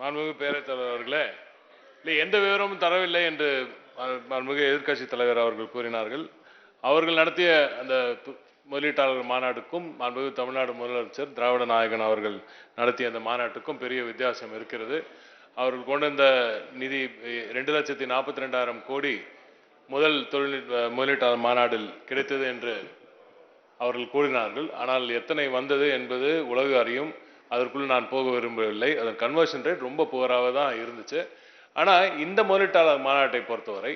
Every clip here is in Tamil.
மாண்புமிகு பேரவைத் தலைவர் அவர்களே இல்லை எந்த விவரமும் தரவில்லை என்று மாண்புமிகு எதிர்க்கட்சித் தலைவர் அவர்கள் கூறினார்கள். அவர்கள் நடத்திய அந்த முதலீட்டாளர் மாநாட்டுக்கும் மாண்புமிகு தமிழ்நாடு முதலமைச்சர் திராவிட நாயகன் அவர்கள் நடத்திய அந்த மாநாட்டுக்கும் பெரிய வித்தியாசம் இருக்கிறது. அவர்கள் கொண்டு வந்த நிதி ரெண்டு லட்சத்தி நாற்பத்தி ரெண்டாயிரம் கோடி முதல் தொழில்நுட்ப முதலீட்டாளர் மாநாட்டில் கிடைத்தது என்று அவர்கள் கூறினார்கள். ஆனால் எத்தனை வந்தது என்பது உலக அறியும். அதற்குள் நான் போக விரும்பவில்லை. அதன் கன்வர்ஷன் ரேட் ரொம்ப புகராக தான் இருந்துச்சு. ஆனால் இந்த முதலீட்டாளர் மாநாட்டை பொறுத்தவரை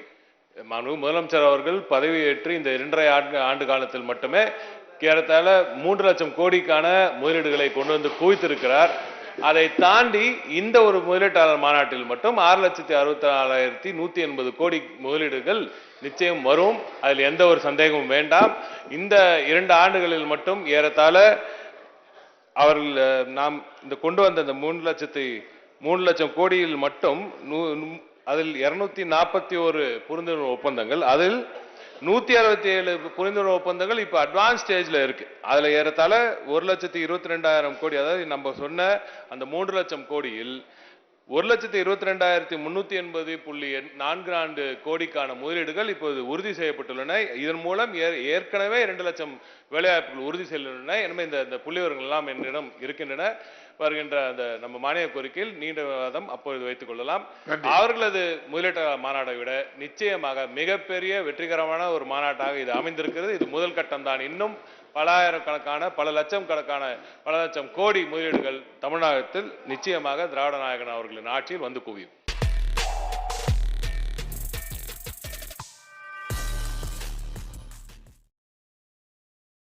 மனு முதலமைச்சர் அவர்கள் பதவியேற்று இந்த இரண்டரை ஆண்டு ஆண்டு காலத்தில் மட்டுமே ஏறத்தாழ மூன்று லட்சம் கோடிக்கான முதலீடுகளை கொண்டு வந்து குவித்திருக்கிறார். அதை தாண்டி இந்த ஒரு முதலீட்டாளர் மாநாட்டில் மட்டும் ஆறு லட்சத்தி அறுபத்தி நாலாயிரத்தி நூற்றி எண்பது கோடி முதலீடுகள் நிச்சயம் வரும். அதில் எந்த ஒரு சந்தேகமும் வேண்டாம். இந்த இரண்டு ஆண்டுகளில் மட்டும் ஏறத்தாழ அவர்கள் நாம் இந்த கொண்டு வந்த இந்த மூணு லட்சத்தை மூணு லட்சம் கோடியில் மட்டும் நூ- அதில் இருநூத்தி நாற்பத்தி ஒரு புரிந்துணர்வு ஒப்பந்தங்கள் அதில் நூத்தி அறுபத்தி ஏழு புரிந்துணர்வு ஒப்பந்தங்கள் இப்ப அட்வான்ஸ் ஸ்டேஜ்ல இருக்கு. அதுல ஏறத்தாழ ஒரு லட்சத்தி இருபத்தி ரெண்டாயிரம் கோடி அதாவது நம்ம சொன்ன அந்த மூன்று லட்சம் கோடியில் ஒரு லட்சத்தி இருபத்தி ரெண்டாயிரத்தி முன்னூத்தி எண்பது புள்ளி நான்கு ஆண்டு கோடிக்கான முதலீடுகள் இப்போது உறுதி செய்யப்பட்டுள்ளன. இதன் மூலம் ஏற்கனவே இரண்டு லட்சம் வேலைவாய்ப்புகள் உறுதி செய்துள்ளன எனவே இந்த இந்த புள்ளிவரங்கள் எல்லாம் என்னிடம் இருக்கின்றன. வருகின்ற அந்த நம்ம மானிய கோரிக்கையில் நீண்ட விவாதம் அப்பொழுது வைத்துக் கொள்ளலாம். அவர்களது முதலீட்டு மாநாட்டை விட நிச்சயமாக மிகப்பெரிய வெற்றிகரமான ஒரு மாநாட்டாக இது அமைந்திருக்கிறது. இது முதல் கட்டம் தான். இன்னும் பல ஆயிரக்கணக்கான பல லட்சம் கணக்கான பல லட்சம் கோடி முதலீடுகள் தமிழகத்தில் நிச்சயமாக திராவிட நாயகன் அவர்களின் ஆட்சியில் வந்து குவியும்.